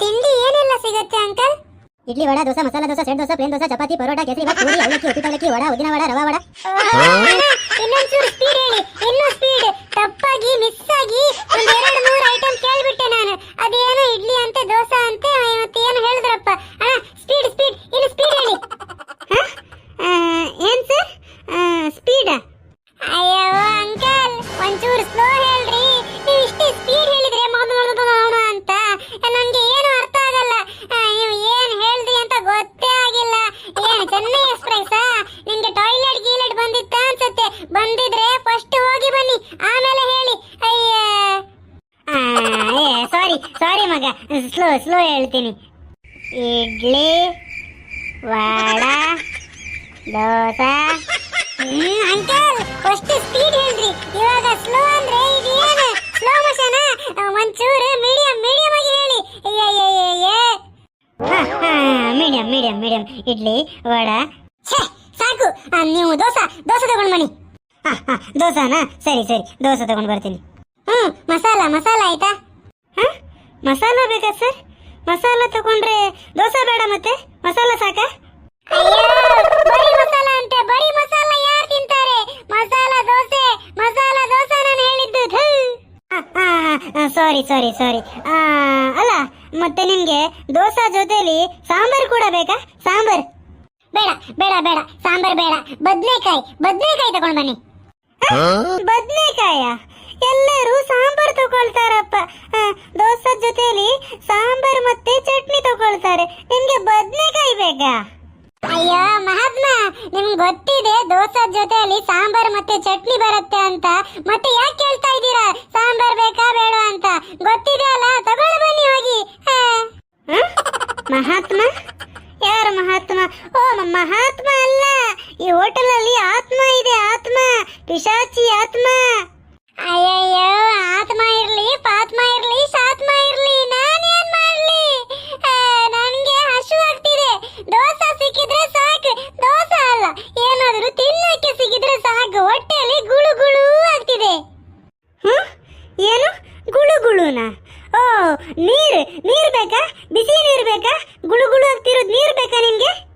ತಿಂಡಿ ಏನೆಲ್ಲ ಸಿಗುತ್ತೆ uncle? Idli vada dosa masala dosa set dosa plain dosa chapati parotta kesari bath puri ಅವಲಕ್ಕಿ ಉಪ್ಪಿಟ್ಟವಲಕ್ಕಿ ವಡ ಉದ್ದಿನ ವಡ ರವಾ ವಡ. ಇನ್ನೊಂಚೂರು ಸ್ಪೀಡ್ ಹೇಳಿ ಇನ್ನೂ ಸ್ಪೀಡ್ ತಪ್ಪಾಗಿ ಮಿಸ್ ಆಗಿ ಒಂದ್ ಎರಡು ಮೂರು ಐಟಮ್ ಕೇಳ್ಬಿಟ್ಟೆ ನಾನು. ಅದೇನು ಇಡ್ಲಿ ಅಂತ ದೋಸೆ ಅಂತ ಮತ್ತೆ ಏನು ಹೇಳಿದ್ರಪ್ಪ. ಅಣ್ಣ ಸ್ಪೀಡ್ ಸ್ಪೀಡ್ ಇನ್ನು ಸ್ಪೀಡ್ ಹೇಳಿ. ಏನ್ ಸರ್ ಸ್ಪೀಡ್ ಅಯ್ಯೋ ಅಂಕಲ್ ಒಂಚೂರು ಸ್ಲೋ ಚೆನ್ನೈ ನಿಮಗೆ ಟಾಯ್ಲೆಟ್ ಗೀಲೆಟ್ ಬಂದಿತ್ತ ಅನ್ಸುತ್ತೆ. ಬಂದಿದ್ರೆ ಫಸ್ಟ್ ಹೋಗಿ ಬನ್ನಿ. ಆಮೇಲೆ ಹೇಳಿ. ಅಯ್ಯ. ಸಾರಿ ಸಾರಿ ಮಗ. ಸ್ಲೋ ಸ್ಲೋ ಹೇಳ್ತೀನಿ. Idli, vada, dosa. Uncle first speed ಹೇಳ್ರಿ. ಇವಾಗ ಸ್ಲೋ ಅಂದ್ರೆ ಇದು ಏನು? ಸ್ಲೋ ಮೋಷನ್ ಒಂಚೂರು ಮೀಡಿಯಂ ಮೀಡಿಯಂ ಆಗಿ ಹೇಳಿ. Medium medium medium idli, vada ಛೇ, ಸಾಕು. ನೀವು ದೋಸೆ ದೋಸೆ ತಗೊಂಡು ಬನ್ನಿ. ಹಾ ಹಾ ದೋಸಾನಾ? ಸರಿ ಸರಿ, ದೋಸೆ ತಗೊಂಡು ಬರ್ತೀನಿ. ಹ್ಮ್, ಮಸಾಲ ಮಸಾಲ ಆಯ್ತಾ? ಹಾಂ? ಮಸಾಲ ಬೇಕಾ ಸರ್? ಮಸಾಲ ತಗೊಂಡ್ರೆ ದೋಸೆ ಬೇಡ ಮತ್ತೆ? ಮಸಾಲ ಸಾಕಾ? ಬರೀ ಮಸಾಲ ಅಂತೆ, ಬರೀ ಮಸಾಲ ಯಾರು ತಿಂತಾರೆ? ಮಸಾಲ ದೋಸೆ ಮಸಾಲ ದೋಸೆ ನಾನು ಹೇಳಿದ್ದು ಸಾರಿ ಸಾರಿ ಸಾರಿ ಅಲ್ಲ, ಮತ್ತೆ ನಿಮ್ಗೆ ದೋಸೆ ಜೊತೆಲಿ ಸಾಂಬಾರ್ ಕೂಡ ಬೇಕಾ? ಸಾಂಬಾರ್. ಬೇಡ ಬೇಡ ಬೇಡ. ಸಾಂಬಾರ್ ಬೇಡ. ಬದ್ನೆಕಾಯಿ ಬದ್ನೆಕಾಯಿ ತಗೊಂಡ್ ಬನ್ನಿ. ಬದ್ನೆಕಾಯ? ಎಲ್ಲರೂ ಸಾಂಬಾರ್ ತಗೊಳ್ತಾರಪ್ಪ. ದೋಸೆ ಜೊತೆಲಿ ಸಾಂಬಾರ್ ಮತ್ತೆ ಚಟ್ನಿ ತಗೊಳ್ತಾರೆ. ನಿಮ್ಗೆ ಬದ್ನೆಕಾಯಿ ಬೇಕಾ ಅಯ್ಯೋ ಮಹಾತ್ಮ ನಿಮ್ಗೆ ಗೊತ್ತಿದೆ ದೋಸೆ ಜೊತೆಯಲ್ಲಿ ಸಾಂಬಾರ್ ಮತ್ತೆ ಚಟ್ನಿ ಬರುತ್ತೆ ಅಂತ. ಮತ್ತೆ ಯಾಕೆ ಕೇಳ್ತಾ ಇದ್ದೀರಾ? ಸಾಂಬಾರ್ ಬೇಕಾ ಬೇಡ ಅಂತ. ಗೊತ್ತಿದೆ ಅಲ್ಲ ತಗೊಳ್ಳಿ ಬನ್ನಿ ಹೋಗಿ. ಮಹಾತ್ಮ? ಪಿಶಾಚಿ ಆತ್ಮ. ಅಯ್ಯಯ್ಯೋ, ಆತ್ಮ ಇರ್ಲಿ, ಪಾತ್ಮ ಇರ್ಲಿ, ಸಾತ್ಮ ಇರ್ಲಿ ನಾನೇನ್ ಮಾಡ್ಲಿ? ನನಗೆ ಹಸು ಆಗ್ತಿದೆ. ದೋಸೆ ಸಿಕ್ಕಿದ್ರೆ ಸಾಕು. ದೋಸೆ ಅಲ್ಲ, ಏನಾದರೂ ತಿನ್ನಕ್ಕೆ ಸಿಕ್ಕಿದ್ರೆ ಸಾಕು. ಹೊಟ್ಟೆಯಲ್ಲಿ ಗುಳು ಗುಳು ಆಗ್ತಿದೆ. ಹ್ಮ್? ಏನು? ಗುಳು ಗುಳುನಾ? ಓ, ನೀರು ನೀರು ಬೇಕಾ? ಬಿಸಿ ನೀರು ಬೇಕಾ? ಗುಳು ಗುಳು ಆಗ್ತಿರೋದು ನೀರು ಬೇಕಾ ನಿಮಗೆ?